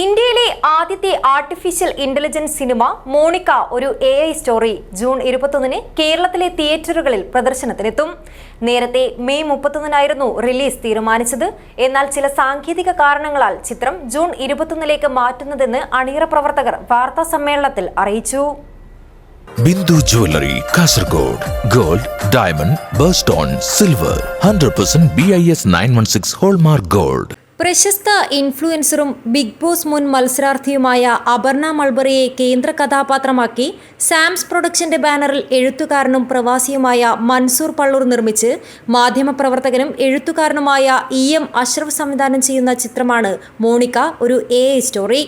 ഇന്ത്യയിലെ ആദ്യത്തെ artificial intelligence cinema Monica ഒരു എ ഐ സ്റ്റോറി ജൂൺ ഇരുപത്തൊന്നിന് കേരളത്തിലെ തിയേറ്ററുകളിൽ പ്രദർശനത്തിനെത്തും. നേരത്തെ മെയ് മുപ്പത്തൊന്നിനായിരുന്നു റിലീസ് തീരുമാനിച്ചത്. എന്നാൽ ചില സാങ്കേതിക കാരണങ്ങളാൽ ചിത്രം ജൂൺ ഇരുപത്തൊന്നിലേക്ക് മാറ്റുന്നതെന്ന് അണിയറ പ്രവർത്തകർ വാർത്താ സമ്മേളനത്തിൽ അറിയിച്ചു. Bindu jewellery Kasaragod gold diamond birthstone silver hundred percent B I S nine one six hallmark gold പ്രശസ്ത ഇൻഫ്ലുവൻസറും ബിഗ് ബോസ് മുൻ മത്സരാർത്ഥിയുമായ അപർണ മൾബറിയെ കേന്ദ്ര കഥാപാത്രമാക്കി സാംസ് പ്രൊഡക്ഷന്റെ ബാനറിൽ എഴുത്തുകാരനും പ്രവാസിയുമായ മൻസൂർ പള്ളൂർ നിർമ്മിച്ച് മാധ്യമപ്രവർത്തകനും എഴുത്തുകാരനുമായ ഇ എം അഷ്റഫ് സംവിധാനം ചെയ്യുന്ന ചിത്രമാണ് മോണിക്ക ഒരു എ സ്റ്റോറി.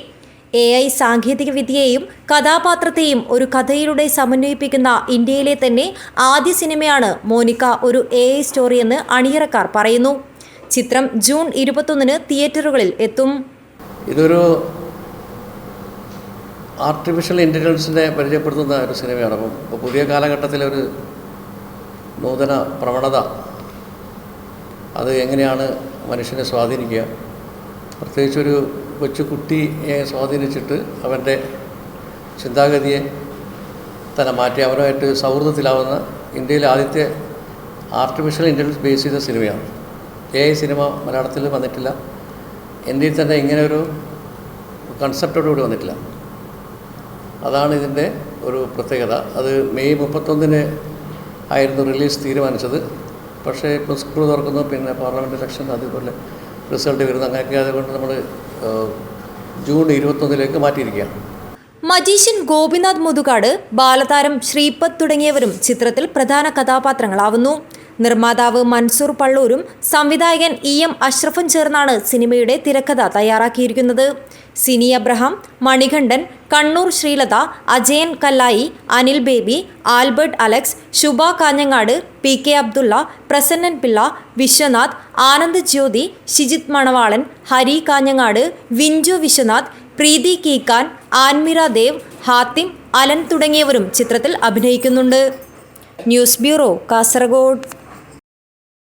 എ ഐ സാങ്കേതിക വിദ്യയെയും കഥാപാത്രത്തെയും ഒരു കഥയിലൂടെ സമന്വയിപ്പിക്കുന്ന ഇന്ത്യയിലെ തന്നെ ആദ്യ സിനിമയാണ് മോനിക്ക ഒരു എ ഐ സ്റ്റോറി എന്ന് അണിയറക്കാർ പറയുന്നു. ചിത്രം ജൂൺ ഇരുപത്തൊന്നിന് തിയേറ്ററുകളിൽ എത്തും. ഇതൊരു ആർട്ടിഫിഷ്യൽ ഇന്റലിജൻസിനെ പരിചയപ്പെടുത്തുന്ന ഒരു സിനിമയാണ്. അപ്പം ഇപ്പോൾ പുതിയ കാലഘട്ടത്തിലെ ഒരു നൂതന പ്രവണത. അത് എങ്ങനെയാണ് മനുഷ്യനെ സ്വാധീനിക്കുക? പ്രത്യേകിച്ചൊരു കൊച്ചു കുട്ടിയെ സ്വാധീനിച്ചിട്ട് അവന്റെ ചിന്താഗതിയെ തന്നെ മാറ്റി അവരുമായിട്ട് സൗഹൃദത്തിലാവുന്ന ഇന്ത്യയിലെ ആദ്യത്തെ ആർട്ടിഫിഷ്യൽ ഇന്റലിജൻസ് ബേസ് ചെയ്ത സിനിമയാണ്. എ ഐ സിനിമ മലയാളത്തിൽ വന്നിട്ടില്ല. ഇന്ത്യയിൽ തന്നെ ഇങ്ങനെ ഒരു കൺസെപ്റ്റോടുകൂടി വന്നിട്ടില്ല. അതാണ് ഇതിന്റെ ഒരു പ്രത്യേകത. അത് മെയ് മുപ്പത്തൊന്നിന് ആയിരുന്നു റിലീസ് തീരുമാനിച്ചത്. പക്ഷേ ഇപ്പോൾ സ്കൂൾ തുറക്കുന്നു പിന്നെ പാർലമെന്റ് ഇലക്ഷൻ അതുപോലെ റിസൾട്ട് വരുന്നു. അങ്ങനെയൊക്കെ അതുകൊണ്ട് നമ്മൾ ജൂൺ ഇരുപത്തൊന്നിലേക്ക് മാറ്റിയിരിക്കുകയാണ്. മജീഷ്യൻ ഗോപിനാഥ് മുതുകാട് ബാലതാരം ശ്രീപത് തുടങ്ങിയവരും ചിത്രത്തിൽ പ്രധാന കഥാപാത്രങ്ങളാവുന്നു. നിർമ്മാതാവ് മൻസൂർ പള്ളൂരും സംവിധായകൻ ഇ എം അഷ്റഫും ചേർന്നാണ് സിനിമയുടെ തിരക്കഥ തയ്യാറാക്കിയിരിക്കുന്നത്. Sini Abraham Manikandan Kannur Sreelatha Ajayan Kallayi Anil Baby Albert Alex Shubha Kanhangad P K Abdullah Prasannan Pillai Vishwanath Anand Jyothi Shijith Manavalan Hari Kanhangad Vinchu Vishwanath Preethi Keekan Anmira Dev Hatim Alan തുടങ്ങിയവരും ചിത്രത്തിൽ അഭിനയിക്കുന്നുണ്ട്. News bureau Kasaragod.